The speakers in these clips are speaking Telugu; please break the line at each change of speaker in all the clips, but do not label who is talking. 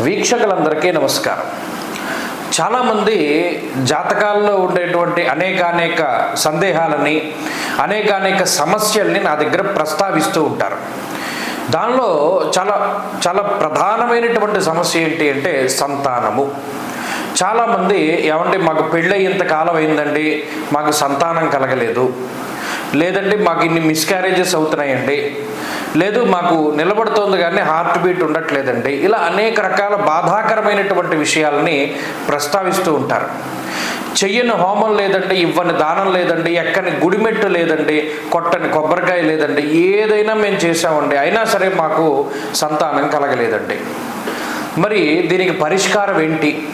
వీక్షకులందరికీ నమస్కారం. చాలామంది జాతకాల్లో ఉండేటువంటి అనేకానేక సందేహాలని అనేకానేక సమస్యల్ని నా దగ్గర ప్రస్తావిస్తూ ఉంటారు. దానిలో చాలా చాలా ప్రధానమైనటువంటి సమస్య ఏంటి అంటే సంతానము. చాలామంది ఏమంటే మాకు పెళ్ళయ్యేంత కాలం అయిందండి మాకు సంతానం కలగలేదు. లేదంటే మాకు ఇన్ని మిస్క్యారేజెస్ అవుతున్నాయండి లేదు మాకు నిలబడుతోంది కానీ హార్ట్ బీట్ ఉండట్లేదండి. ఇలా అనేక రకాల బాధాకరమైనటువంటి విషయాలని ప్రస్తావిస్తూ ఉంటారు. చెయ్యని హోమం లేదండి ఇవ్వని దానం లేదండి ఎక్కని గుడిమెట్టు లేదండి కొట్టని కొబ్బరికాయ లేదండి ఏదైనా మేము చేసామండి అయినా సరే మాకు సంతానం కలగలేదండి. మరి దీనికి పరిష్కారం ఏంటి?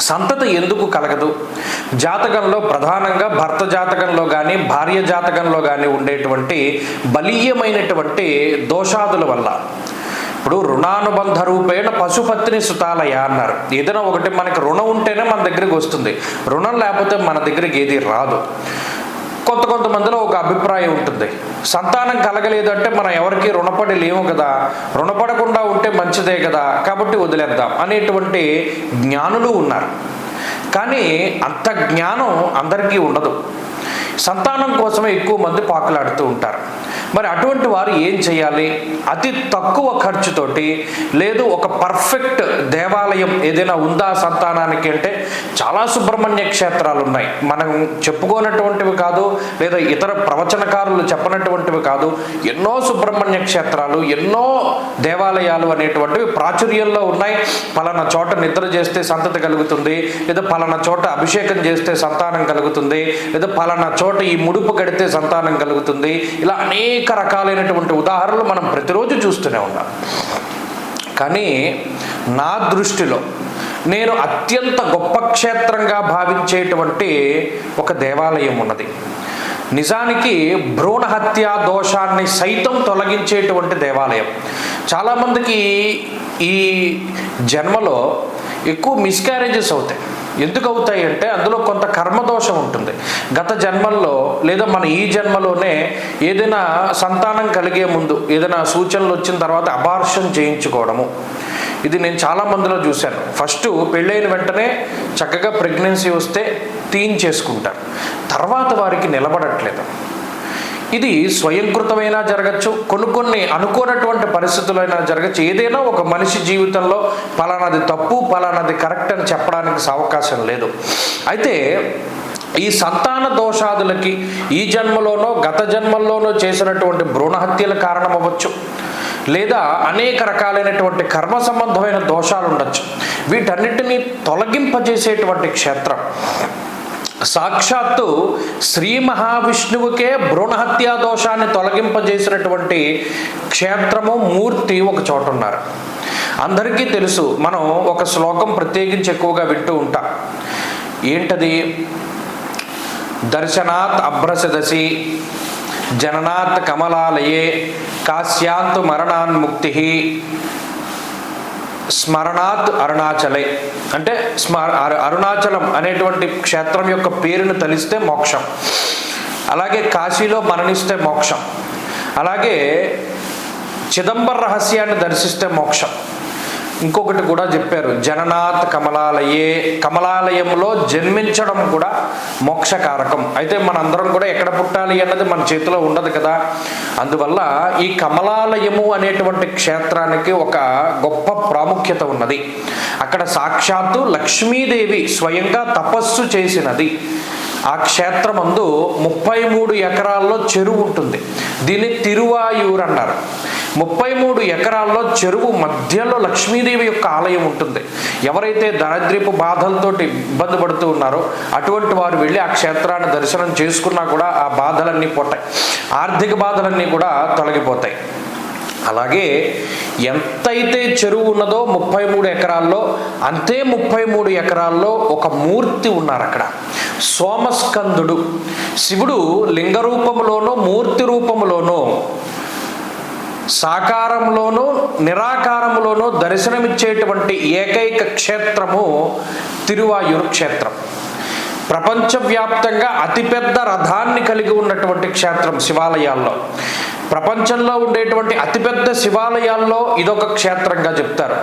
సంతతి ఎందుకు కలగదు? జాతకంలో ప్రధానంగా భర్త జాతకంలో కానీ భార్య జాతకంలో కానీ ఉండేటువంటి బలీయమైనటువంటి దోషాదుల వల్ల. ఇప్పుడు రుణానుబంధ రూపేణ పశుపత్ని సుతాలయ అన్నారు. ఏదైనా ఒకటి మనకి రుణం ఉంటేనే మన దగ్గరికి వస్తుంది. రుణం లేకపోతే మన దగ్గరికి ఏది రాదు. కొంతమందిలో ఒక అభిప్రాయం ఉంటుంది. సంతానం కలగలేదు అంటే మనం ఎవరికి రుణపడి లేము కదా. రుణపడకుండా ఉంటే మంచిదే కదా. కాబట్టి వదిలేద్దాం అనేటువంటి జ్ఞానులు ఉన్నారు. కానీ అంత జ్ఞానం అందరికీ ఉండదు. సంతానం కోసమే ఎక్కువ మంది పాకులాడుతూ ఉంటారు. మరి అటువంటి వారు ఏం చేయాలి? అతి తక్కువ ఖర్చుతోటి లేదు ఒక పర్ఫెక్ట్ దేవాలయం ఏదైనా ఉందా సంతానానికి అంటే చాలా సుబ్రహ్మణ్య క్షేత్రాలు ఉన్నాయి మనం చెప్పుకోనటువంటివి కాదు లేదా ఇతర ప్రవచనకారులు చెప్పనటువంటివి కాదు ఎన్నో సుబ్రహ్మణ్య క్షేత్రాలు ఎన్నో దేవాలయాలు అనేటువంటివి ప్రాచుర్యంలో ఉన్నాయి. పలానా చోట నిద్ర చేస్తే సంతతి కలుగుతుంది లేదా పలానా చోట అభిషేకం చేస్తే సంతానం కలుగుతుంది లేదా పలానా చోట ఈ ముడుపు కడితే సంతానం కలుగుతుంది ఇలా అనేక అనేక రకాలైనటువంటి ఉదాహరణలు మనం ప్రతిరోజు చూస్తూనే ఉన్నాం. కానీ నా దృష్టిలో నేను అత్యంత గొప్ప క్షేత్రంగా భావించేటువంటి ఒక దేవాలయం ఉన్నది. నిజానికి భ్రూణ హత్యా దోషాన్ని సైతం తొలగించేటువంటి దేవాలయం. చాలామందికి ఈ జన్మలో ఎక్కువ మిస్క్యారేజెస్ అవుతాయి. ఎందుకు అవుతాయి అంటే అందులో కొంత కర్మదోషం ఉంటుంది. గత జన్మల్లో లేదా మన ఈ జన్మలోనే ఏదైనా సంతానం కలిగే ముందు ఏదైనా సూచనలు వచ్చిన తర్వాత అబార్షన్ చేయించుకోవడము. ఇది నేను చాలా మందిలో చూశాను. ఫస్ట్ పెళ్ళైన వెంటనే చక్కగా ప్రెగ్నెన్సీ వస్తే తీయించేసుకుంటారు తర్వాత వారికి నిలబడట్లేదు. ఇది స్వయంకృతమైనా జరగచ్చు. కొన్ని కొన్ని అనుకోనటువంటి పరిస్థితులైనా జరగచ్చు. ఏదైనా ఒక మనిషి జీవితంలో పలానాది తప్పు పలానాది కరెక్ట్ అని చెప్పడానికి అవకాశం లేదు. అయితే ఈ సంతాన దోషాదులకి ఈ జన్మలోనో గత జన్మల్లోనో చేసినటువంటి భ్రూణహత్యల కారణమవ్వచ్చు. కారణం అవ్వచ్చు లేదా అనేక రకాలైనటువంటి కర్మ సంబంధమైన దోషాలు ఉండొచ్చు వీటన్నిటినీ తొలగింపజేసేటువంటి క్షేత్రం. సాక్షాత్తు శ్రీ మహావిష్ణువుకే భ్రూణహత్యా దోషాన్ని తొలగింపజేసినటువంటి క్షేత్రము మూర్తి ఒక చోట ఉన్నారు. అందరికీ తెలుసు మనం ఒక శ్లోకం ప్రత్యేకించి ఎక్కువగా వింటూ ఉంటాం. ఏంటది? దర్శనాత్ అభ్రసదసి జననాత్ కమలాలయే కాశ్యాంతు మరణాన్ముక్తి స్మరణాత్ అరుణాచలే. అంటే స్మర అరుణాచలం అనేటువంటి క్షేత్రం యొక్క పేరును తలిస్తే మోక్షం. అలాగే కాశీలో మరణిస్తే మోక్షం. అలాగే చిదంబర రహస్యాన్ని దర్శిస్తే మోక్షం. ఇంకొకటి కూడా చెప్పారు జననాథ్ కమలాలయే కమలాలయంలో జన్మించడం కూడా మోక్షకారకం. అయితే మనందరం కూడా ఎక్కడ పుట్టాలి అన్నది మన చేతిలో ఉండదు కదా. అందువల్ల ఈ కమలాలయము అనేటువంటి క్షేత్రానికి ఒక గొప్ప ప్రాముఖ్యత ఉన్నది. అక్కడ సాక్షాత్తు లక్ష్మీదేవి స్వయంగా తపస్సు చేసినది. ఆ క్షేత్రమందు ముప్పై మూడు ఎకరాల్లో చెరువు ఉంటుంది. దీన్ని తిరువాయూరు అన్నారు ముప్పై మూడు ఎకరాల్లో చెరువు మధ్యలో లక్ష్మీదేవి యొక్క ఆలయం ఉంటుంది. ఎవరైతే దారిద్ర్యపు బాధలతోటి ఇబ్బంది పడుతూ ఉన్నారో అటువంటి వారు వెళ్ళి ఆ క్షేత్రాన్ని దర్శనం చేసుకున్నా కూడా ఆ బాధలన్నీ పోతాయి. ఆర్థిక బాధలన్నీ కూడా తొలగిపోతాయి. అలాగే ఎంతైతే చెరువు ఉన్నదో ముప్పై మూడు ఎకరాల్లో అంతే ముప్పై మూడు ఎకరాల్లో ఒక మూర్తి ఉన్నారు అక్కడ సోమస్కందుడు. శివుడు లింగ రూపములోనో మూర్తి రూపములోనో సాకారంలోనూ నిరాకారంలోనూ దర్శనమిచ్చేటువంటి ఏకైక క్షేత్రము తిరువాయూరు క్షేత్రం. ప్రపంచవ్యాప్తంగా అతిపెద్ద రథాన్ని కలిగి ఉన్నటువంటి క్షేత్రం శివాలయాల్లో. ప్రపంచంలో ఉండేటువంటి అతిపెద్ద శివాలయాల్లో ఇదొక క్షేత్రంగా చెప్తారు.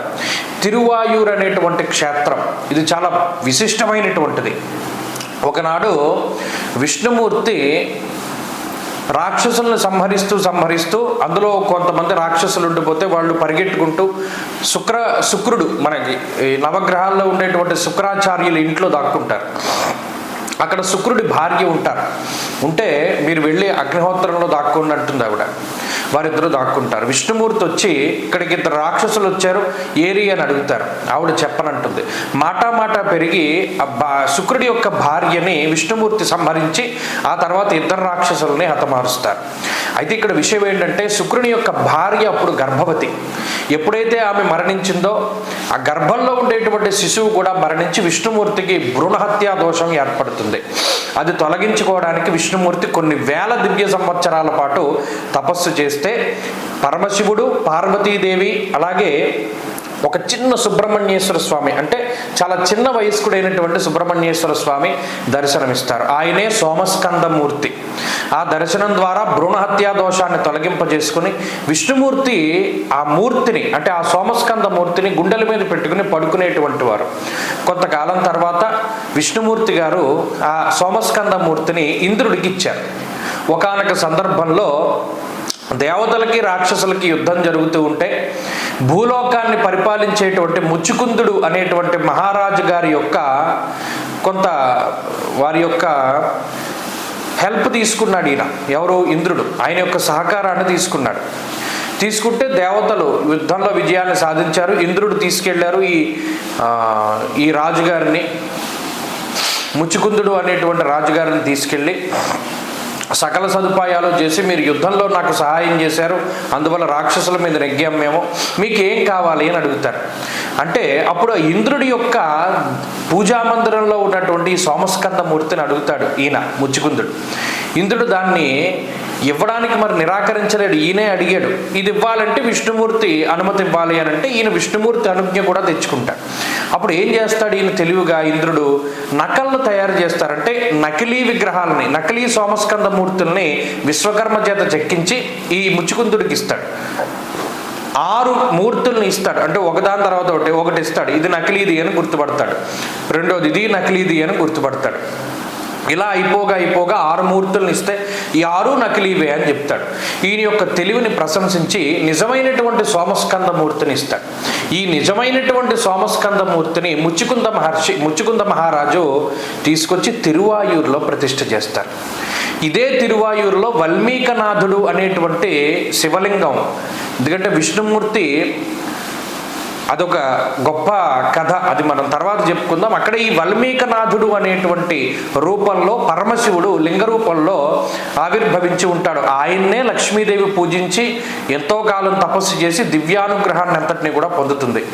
తిరువాయూర్ అనేటువంటి క్షేత్రం. ఇది చాలా విశిష్టమైనటువంటిది. ఒకనాడు విష్ణుమూర్తి రాక్షసులను సంహరిస్తూ సంహరిస్తూ అందులో కొంతమంది రాక్షసులు ఉండిపోతే వాళ్ళు పరిగెట్టుకుంటూ శుక్ర శుక్రుడు మనకి ఈ నవగ్రహాల్లో ఉండేటువంటి శుక్రాచార్యులు ఇంట్లో దాక్కుంటారు. అక్కడ శుక్రుడి భార్య ఉంటారు ఉంటే మీరు వెళ్ళి అగ్నిహోత్రంలో దాక్కోండి అంటుంది ఆవిడ. వారిద్దరూ దాక్కుంటారు. విష్ణుమూర్తి వచ్చి ఇక్కడికి ఇద్దరు రాక్షసులు వచ్చారు. ఏరి అని అడుగుతారు. ఆవిడ చెప్పనంటుంది. మాటా మాటా పెరిగి ఆ శుక్రుడి యొక్క భార్యని విష్ణుమూర్తి సంహరించి ఆ తర్వాత ఇద్దరు రాక్షసుల్ని హతమారుస్తారు. అయితే ఇక్కడ విషయం ఏంటంటే శుక్రుని యొక్క భార్య అప్పుడు గర్భవతి. ఎప్పుడైతే ఆమె మరణించిందో ఆ గర్భంలో ఉండేటువంటి శిశువు కూడా మరణించి విష్ణుమూర్తికి భ్రూణహత్యా దోషం ఏర్పడుతుంది. అది తొలగించుకోవడానికి విష్ణుమూర్తి కొన్ని వేల దివ్య సంవత్సరాల పాటు తపస్సు చేస్తే పరమశివుడు పార్వతీదేవి అలాగే ఒక చిన్న సుబ్రహ్మణ్యేశ్వర స్వామి అంటే చాలా చిన్న వయస్కుడైనటువంటి సుబ్రహ్మణ్యేశ్వర స్వామి దర్శనమిస్తారు. ఆయనే సోమస్కందమూర్తి. ఆ దర్శనం ద్వారా భ్రూణహత్యా దోషాన్ని తొలగింపజేసుకుని విష్ణుమూర్తి ఆ మూర్తిని అంటే ఆ సోమస్కంద మూర్తిని గుండెల మీద పెట్టుకుని పడుకునేటువంటి వారు. కొంతకాలం తర్వాత విష్ణుమూర్తి గారు ఆ సోమస్కంద మూర్తిని ఇంద్రుడికి ఇచ్చారు. ఒకనొక సందర్భంలో దేవతలకి రాక్షసులకి యుద్ధం జరుగుతూ ఉంటే భూలోకాన్ని పరిపాలించేటువంటి ముచ్చుకుందుడు అనేటువంటి మహారాజు గారి యొక్క కొంత వారి యొక్క హెల్ప్ తీసుకున్నాడు ఈయన. ఎవరు ఇంద్రుడు. ఆయన యొక్క సహకారాన్ని తీసుకున్నాడు. తీసుకుంటే దేవతలు యుద్ధంలో విజయాన్ని సాధించారు. ఇంద్రుడు తీసుకెళ్ళారు ఈ ఈ రాజుగారిని. ముచ్చుకుందుడు అనేటువంటి రాజుగారిని తీసుకెళ్ళి సకల సదుపాయాలు చేసి మీరు యుద్ధంలో నాకు సహాయం చేశారు. అందువల్ల రాక్షసుల మీద నెగ్గాం మేము. మీకు ఏం కావాలి అని అడుగుతారు. అంటే అప్పుడు ఇంద్రుడి యొక్క పూజా మందిరంలో ఉన్నటువంటి సోమస్కంద మూర్తిని అడుగుతాడు ఈయన ముచ్చుకుందుడు ఇంద్రుడు దాన్ని ఇవ్వడానికి మరి నిరాకరించలేడు ఈయనే అడిగాడు ఇది ఇవ్వాలంటే విష్ణుమూర్తి అనుమతి ఇవ్వాలి అని అంటే ఈయన విష్ణుమూర్తి అనుజ్ఞ కూడా తెచ్చుకుంటాడు. అప్పుడు ఏం చేస్తాడు ఈయన తెలివిగా ఇంద్రుడు? నకళ్ళు తయారు చేస్తారంటే నకిలీ విగ్రహాలని నకిలీ సోమస్కంద మూర్తుల్ని విశ్వకర్మ చేత చెక్కించి ఈ ముచ్చుకుందుడికి ఇస్తాడు. ఆరు మూర్తుల్ని ఇస్తాడు. అంటే ఒకదాని తర్వాత ఒకటి ఒకటి ఇస్తాడు. ఇది నకిలీది అని గుర్తుపడతాడు. రెండోది ఇది నకిలీది అని గుర్తుపడతాడు. ఇలా అయిపోగా అయిపోగా ఆరు మూర్తులను ఇస్తే ఈ ఆరు నకిలీవే అని చెప్తాడు. ఈయన యొక్క తెలివిని ప్రశంసించి నిజమైనటువంటి సోమస్కంద మూర్తిని ఇస్తాడు. ఈ నిజమైనటువంటి సోమస్కంద మూర్తిని ముచ్చుకుంద మహర్షి ముచ్చుకుంద మహారాజు తీసుకొచ్చి తిరువాయూరులో ప్రతిష్ఠ చేస్తారు. ఇదే తిరువాయూరులో వల్మీకనాథుడు అనేటువంటి శివలింగం ఎందుకంటే విష్ణుమూర్తి అదొక గొప్ప కథ. అది మనం తర్వాత చెప్పుకుందాం. అక్కడ ఈ వల్మీకనాథుడు అనేటువంటి రూపంలో పరమశివుడు లింగ రూపంలో ఆవిర్భవించి ఉంటాడు. ఆయన్నే లక్ష్మీదేవి పూజించి ఎంతో కాలం తపస్సు చేసి దివ్యానుగ్రహాన్ని అంతటిని కూడా పొందుతుంది.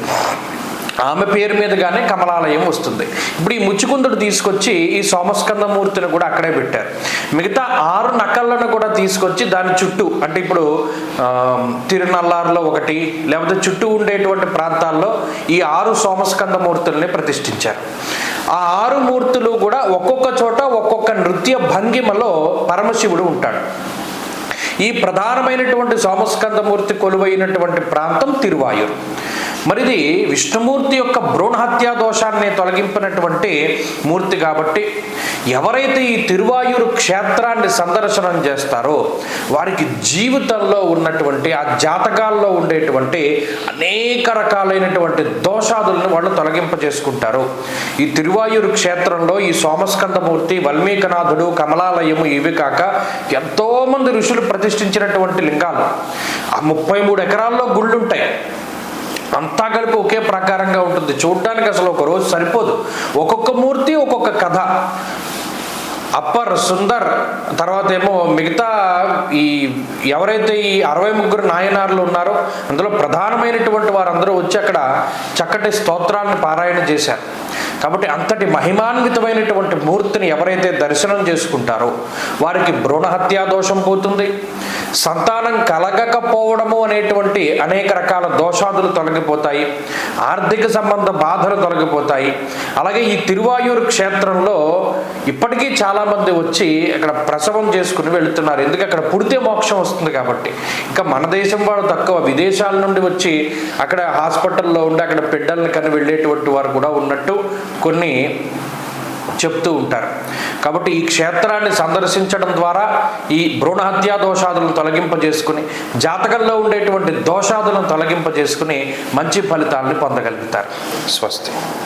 ఆమె పేరు మీదుగానే కమలాలయం వస్తుంది. ఇప్పుడు ఈ ముచ్చుకుందుడు తీసుకొచ్చి ఈ సోమస్కందమూర్తిని కూడా అక్కడే పెట్టారు. మిగతా ఆరు నకళ్ళను కూడా తీసుకొచ్చి దాని చుట్టూ అంటే ఇప్పుడు తిరునల్లారులో ఒకటి లేకపోతే చుట్టూ ఉండేటువంటి ప్రాంతాల్లో ఈ ఆరు సోమస్కందమూర్తుల్ని ప్రతిష్ఠించారు. ఆ ఆరు మూర్తులు కూడా ఒక్కొక్క చోట ఒక్కొక్క నృత్య భంగిమలో పరమశివుడు ఉంటాడు. ఈ ప్రధానమైనటువంటి సోమస్కందమూర్తి కొలువైనటువంటి ప్రాంతం తిరువాయూరు. మరిది విష్ణుమూర్తి యొక్క భ్రూణహత్యా దోషాన్ని తొలగింపినటువంటి మూర్తి కాబట్టి ఎవరైతే ఈ తిరువాయూరు క్షేత్రాన్ని సందర్శనం చేస్తారో వారికి జీవితంలో ఉన్నటువంటి ఆ జాతకాల్లో ఉండేటువంటి అనేక రకాలైనటువంటి దోషాదులను వాళ్ళు తొలగింపజేసుకుంటారు. ఈ తిరువాయూరు క్షేత్రంలో ఈ సోమస్కందమూర్తి వల్మీకనాథుడు కమలాలయము ఇవి కాక ఎంతో మంది ఋషులు ప్రతిష్ఠించినటువంటి లింగాలు. ఆ ముప్పై మూడు ఎకరాల్లో గుళ్ళు ఉంటాయి అంతా కలిపి ఒకే ప్రకారంగా ఉంటుంది. చూడడానికి అసలు ఒక రోజు సరిపోదు. ఒక్కొక్క మూర్తి ఒక్కొక్క కథ. అప్పర్ సుందర్ తర్వాత ఏమో మిగతా ఈ ఎవరైతే ఈ అరవై ముగ్గురు నాయనార్లు ఉన్నారో అందులో ప్రధానమైనటువంటి వారందరూ వచ్చి అక్కడ చక్కటి స్తోత్రాలను పారాయణ చేశారు. కాబట్టి అంతటి మహిమాన్వితమైనటువంటి మూర్తిని ఎవరైతే దర్శనం చేసుకుంటారో వారికి భ్రూణ హత్యా దోషం పోతుంది. సంతానం కలగకపోవడము అనేటువంటి అనేక రకాల దోషాదులు తొలగిపోతాయి. ఆర్థిక సంబంధ బాధలు తొలగిపోతాయి. అలాగే ఈ తిరువాయూరు క్షేత్రంలో ఇప్పటికీ చాలామంది వచ్చి అక్కడ ప్రసవం చేసుకుని వెళుతున్నారు. ఎందుకంటే అక్కడ పుడితే మోక్షం వస్తుంది కాబట్టి. ఇంకా మన దేశం వాడు తక్కువ. విదేశాల నుండి వచ్చి అక్కడ హాస్పిటల్లో ఉండి అక్కడ బిడ్డల్ని కని వెళ్ళేటువంటి వారు కూడా ఉన్నట్టు కొన్ని చెప్తూ ఉంటారు. కాబట్టి ఈ క్షేత్రాన్ని సందర్శించడం ద్వారా ఈ భ్రూణహత్యా దోషాదులను తొలగింపజేసుకుని జాతకంలో ఉండేటువంటి దోషాదులను తొలగింపజేసుకుని మంచి ఫలితాలను పొందగలుగుతారు. స్వస్తి.